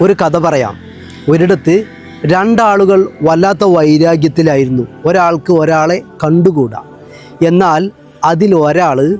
ഒരു കഥ പറയാം. ഒരിടത്ത് രണ്ടാളുകൾ വല്ലാത്ത വൈരാഗ്യത്തിലായിരുന്നു. ഒരാൾക്ക് ഒരാളെ കണ്ടുകൂടാ. എന്നാൽ അതിൽ ഒരാൾ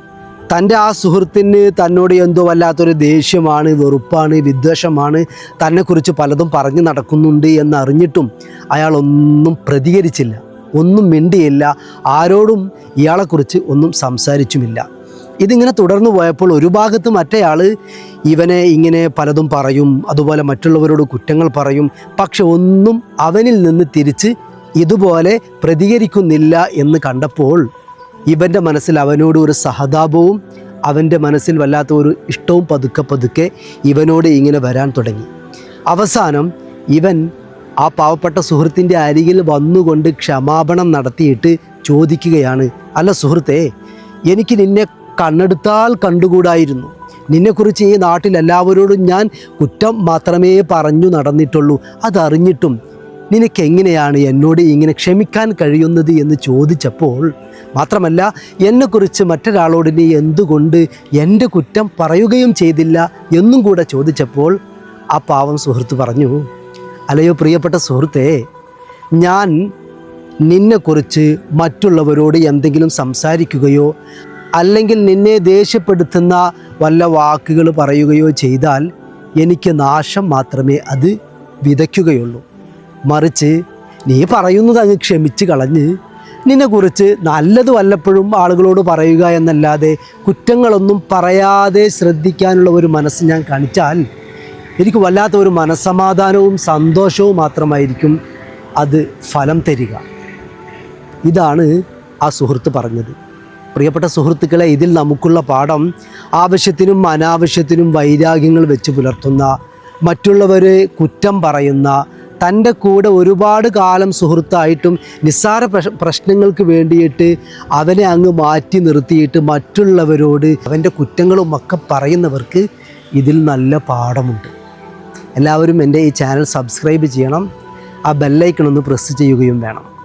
തന്റെ ആ സുഹൃത്തിന് തന്നോട് എന്തോ വല്ലാത്തൊരു ദേഷ്യമാണ് വെറുപ്പാണ് വിദ്വേഷമാണ് തന്നെക്കുറിച്ച് പലതും പറഞ്ഞു നടക്കുന്നുണ്ട് എന്നറിഞ്ഞിട്ടും അയാൾ ഒന്നും പ്രതികരിച്ചില്ല. ഒന്നും മിണ്ടിയില്ല. ആരോടും ഇയാളെക്കുറിച്ച് ഒന്നും സംസാരിച്ചുമില്ല. ഇതിങ്ങനെ തുടർന്നു പോയപ്പോൾ ഒരു ഭാഗത്ത് മറ്റേയാൾ ഇവനെ ഇങ്ങനെ പലതും പറയും അതുപോലെ മറ്റുള്ളവരോട് കുറ്റങ്ങൾ പറയും. പക്ഷെ ഒന്നും അവനിൽ നിന്ന് തിരിച്ച് ഇതുപോലെ പ്രതികരിക്കുന്നില്ല എന്ന് കണ്ടപ്പോൾ ഇവന്റെ മനസ്സിൽ അവനോട് ഒരു സഹതാപവും അവന്റെ മനസ്സിൽ വല്ലാത്ത ഒരു ഇഷ്ടവും പതുക്കെ പതുക്കെ ഇവനോട് ഇങ്ങനെ വരാൻ തുടങ്ങി. അവസാനം ഇവൻ ആ പാവപ്പെട്ട സുഹൃത്തിന്റെ അരികിൽ വന്നുകൊണ്ട് ക്ഷമാപണം നടത്തിയിട്ട് ചോദിക്കുകയാണ് അല്ല സുഹൃത്തേ എനിക്ക് നിന്നെ കണ്ണെടുത്താൽ കണ്ടുകൂടായിരുന്നു. നിന്നെക്കുറിച്ച് ഈ നാട്ടിൽ എല്ലാവരോടും ഞാൻ കുറ്റം മാത്രമേ പറഞ്ഞു നടന്നിട്ടുള്ളൂ. അതറിഞ്ഞിട്ടും നിനക്കെങ്ങനെയാണ് എന്നോട് ഇങ്ങനെ ക്ഷമിക്കാൻ കഴിയുന്നത് എന്ന് ചോദിച്ചപ്പോൾ മാത്രമല്ല എന്നെക്കുറിച്ച് മറ്റൊരാളോട് നീ എന്തുകൊണ്ട് എന്റെ കുറ്റം പറയുകയും ചെയ്തില്ല എന്നും കൂടെ ചോദിച്ചപ്പോൾ ആ പാവം സുഹൃത്ത് പറഞ്ഞു അല്ലയോ പ്രിയപ്പെട്ട സുഹൃത്തെ ഞാൻ നിന്നെക്കുറിച്ച് മറ്റുള്ളവരോട് എന്തെങ്കിലും സംസാരിക്കുകയോ അല്ലെങ്കിൽ നിന്നെ ദേഷ്യപ്പെടുത്തുന്ന വല്ല വാക്കുകൾ പറയുകയോ ചെയ്താൽ എനിക്ക് നാശം മാത്രമേ അത് വിതയ്ക്കുകയുള്ളൂ. മറിച്ച് നീ പറയുന്നത് അങ്ങ് ക്ഷമിച്ച് കളഞ്ഞ് നിന്നെക്കുറിച്ച് നല്ലത് വല്ലപ്പോഴും ആളുകളോട് പറയുക എന്നല്ലാതെ കുറ്റങ്ങളൊന്നും പറയാതെ ശ്രദ്ധിക്കാനുള്ള ഒരു മനസ്സ് ഞാൻ കാണിച്ചാൽ എനിക്ക് വല്ലാത്ത ഒരു മനസ്സമാധാനവും സന്തോഷവും മാത്രമായിരിക്കും അത് ഫലം തരിക. ഇതാണ് ആ സുഹൃത്ത് പറഞ്ഞത്. പ്രിയപ്പെട്ട സുഹൃത്തുക്കളെ ഇതിൽ നമുക്കുള്ള പാഠം ആവശ്യത്തിനും അനാവശ്യത്തിനും വൈരാഗ്യങ്ങൾ വെച്ച് പുലർത്തുന്ന മറ്റുള്ളവരെ കുറ്റം പറയുന്ന തന്റെ കൂടെ ഒരുപാട് കാലം സുഹൃത്തായിട്ടും നിസ്സാര പ്രശ്നങ്ങൾക്ക് വേണ്ടിയിട്ട് അവനെ അങ്ങ് മാറ്റി നിർത്തിയിട്ട് മറ്റുള്ളവരോട് അവന്റെ കുറ്റങ്ങളും ഒക്കെ പറയുന്നവർക്ക് ഇതിൽ നല്ല പാഠമുണ്ട്. എല്ലാവരും എന്റെ ഈ ചാനൽ സബ്സ്ക്രൈബ് ചെയ്യണം. ആ ബെല്ലൈക്കൺ ഒന്ന് പ്രസ് ചെയ്യുകയും വേണം.